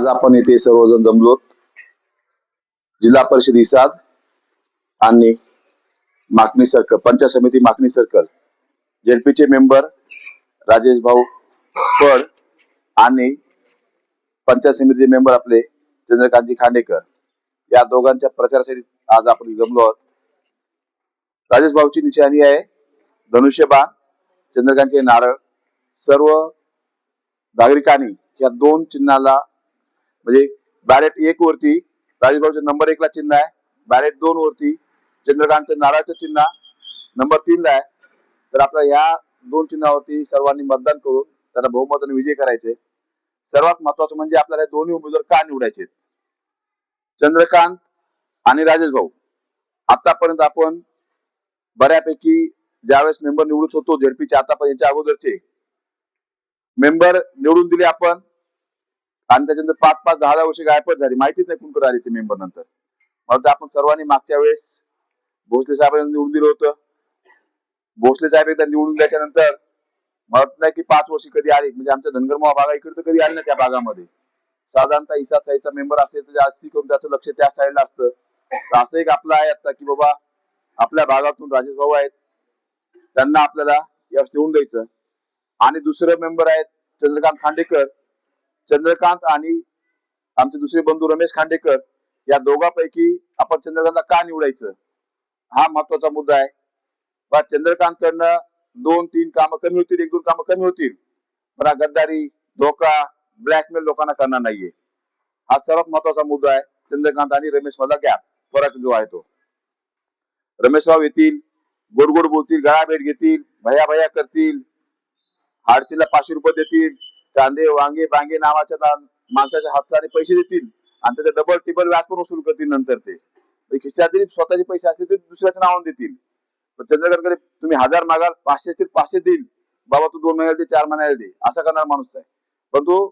आज आपण येथे सर्वजण जमलो. जिल्हा परिषद इसाद आणि मागणी सर्कल पंचायत समिती मागणी सर्कल जेडपीचे मेंबर राजेश भाऊ फड आणि पंचायत समितीचे मेंबर आपले चंद्रकांतजी खांडेकर. या दोघांच्या प्रचारासाठी आज आपण जमलो आहोत. राजेश भाऊची निशाणी आहे धनुष्यबाण चंद्रकांतचे नारळ. सर्व नागरिकांनी या दोन चिन्हाला म्हणजे बॅरेट एक वरती राजेशभाऊच्या नंबर एकला चिन्ह आहे. बॅरेट दोन वरती चंद्रकांतचं नारळाचं चिन्ह नंबर तीन ला आहे. तर आपल्या या दोन चिन्हावरती सर्वांनी मतदान करून त्यांना बहुमताने विजय करायचे. सर्वात महत्वाचं म्हणजे आपल्याला दोन्ही उमेदवार का निवडायचे चंद्रकांत आणि राजेश भाऊ आतापर्यंत आपण बऱ्यापैकी ज्यावेळेस मेंबर निवडत होतो झेडपीचे आतापर्यंत अगोदरचे. मेंबर निवडून दिले आपण. आणि त्याच्यानंतर पाच पाच दहा दहा वर्ष गायपच झाली. माहितीच नाही कुणकडे आली ते मेंबर नंतर. मला आपण सर्वांनी मागच्या वेळेस भोसले साहेबांना निवडून दिलं होतं. भोसले साहेब एकदा निवडून द्यायच्या नंतर मला नाही की पाच वर्ष कधी आली. म्हणजे आमच्या धनगरमावा भागा इकडे तर कधी आले ना त्या भागामध्ये. साधारणतः इसाद साईचा मेंबर असेल तर जास्ती करून त्याचं लक्ष त्या साईडला असतं. तर असं एक आपलं आहे आता की बाबा आपल्या भागातून राजेश भाऊ आहेत. त्यांना आपल्याला यश निवडून द्यायचं. आणि दुसरं मेंबर आहेत चंद्रकांत खांडेकर. चंद्रकांत आणि आमचे दुसरे बंधू रमेश खांडेकर या दोघांपैकी आपण चंद्रकांतला का निवडायचं? हा महत्त्वाचा मुद्दा आहे. बा चंद्रकांत कडनं दोन तीन कामं कमी होतील एक दोन कामं कमी होतील. पण हा गद्दारी धोका ब्लॅकमेल लोकांना करणार नाहीये. हा सर्वात महत्त्वाचा मुद्दा आहे. चंद्रकांत आणि रमेश मधला गॅप फरक जो आहे तो. रमेशराव येतील गोडगोड बोलतील गळा भेट घेतील भया भया करतील हाडचीला पाचशे रुपये देतील कांदे वांगे बांगे नावाच्या माणसाच्या हाताने पैसे देतील आणि त्याचं डबल टिबल व्याज पण वसूल करतील नंतर ते. खिशातील स्वतःचे पैसे असतील ते दुसऱ्याच्या नावाने देतील. चंद्रगडकडे तुम्ही हजार मागाल पाचशे असतील पाचशे देईल. बाबा तू दोन महिन्याला दे चार महिन्याला दे. असा करणार माणूस आहे. परंतु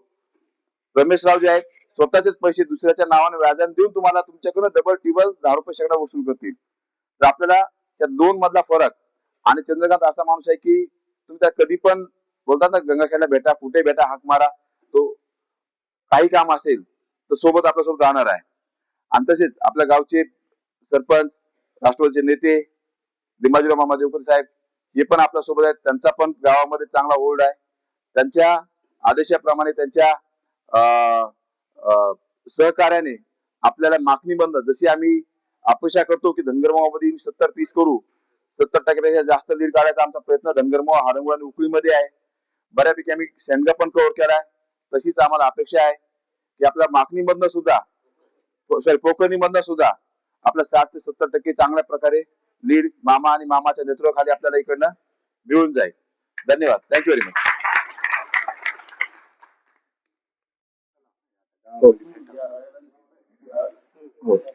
रमेश राव जे आहेत स्वतःचेच पैसे दुसऱ्याच्या नावाने व्याजाने देऊन तुम्हाला तुमच्याकडे डबल टिबल दहा रुपये शेकडा वसूल करतील. तर आपल्याला त्या दोन मधला फरक. आणि चंद्रकांत असा माणूस आहे की तुम्ही त्या कधी पण बोलतात ना गंगाखेडला भेटा कुठे भेटा हाक मारा तो काही काम असेल तर सोबत आपल्यासोबत राहणार आहे. आणि तसेच आपल्या गावचे सरपंच राष्ट्रवादीचे नेते लिंबाजीराव मामा देवकर साहेब हे पण आपल्यासोबत आहेत. त्यांचा पण गावामध्ये चांगला होल्ड आहे. त्यांच्या आदेशाप्रमाणे त्यांच्या अं, अं, सहकार्याने आपल्याला मागणी बंद. जशी आम्ही अपेक्षा करतो की धनगरमावामध्ये सत्तर तीस करू सत्तर टक्क्यापेक्षा जास्त लीड काढायचा आमचा प्रयत्न धनगरमावा हाडंगुळ आणि उकळीमध्ये आहे. बऱ्यापैकी आम्ही शेंडगा पण कव्हर केलाय तशीच आम्हाला अपेक्षा आहे की आपल्या मागणीमधनं सुद्धा सॉरी पोखरणीमधनं सुद्धा आपल्या साठ ते सत्तर टक्के चांगल्या प्रकारे लीड मामा आणि मामाच्या नेतृत्वाखाली आपल्याला इकडनं मिळून जाईल. धन्यवाद. थँक्यू व्हेरी मच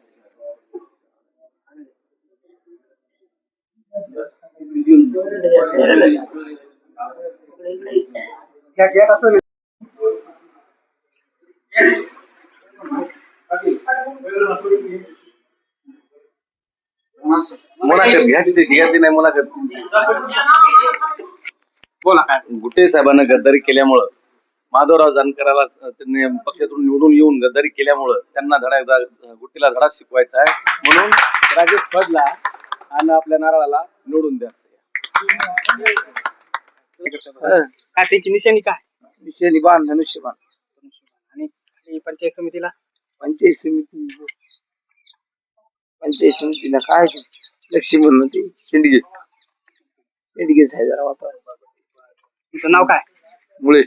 मुलाखत घ्यायची त्याची घ्यायची नाही मुलाखत. बोला काय? गुटे साहेबांना गद्दारी केल्यामुळं माधवराव जानकराला त्यांनी पक्षातून निवडून येऊन गद्दारी केल्यामुळं त्यांना धडा गुट्टीला धडा शिकवायचा आहे. म्हणून राजेश फडला आणि आपल्या नारळाला निवडून द्यायचं काय त्याची निशाणी काय? निशाणी बाण धनुष्यबाण आणि आणि पंचायत समितीला? पंचायत समिती. पंचायत समितीला काय ते? लक्ष्मण ते शेंडगे शेंडगे साहेब जरा वापर तुमचं नाव काय? मुळे.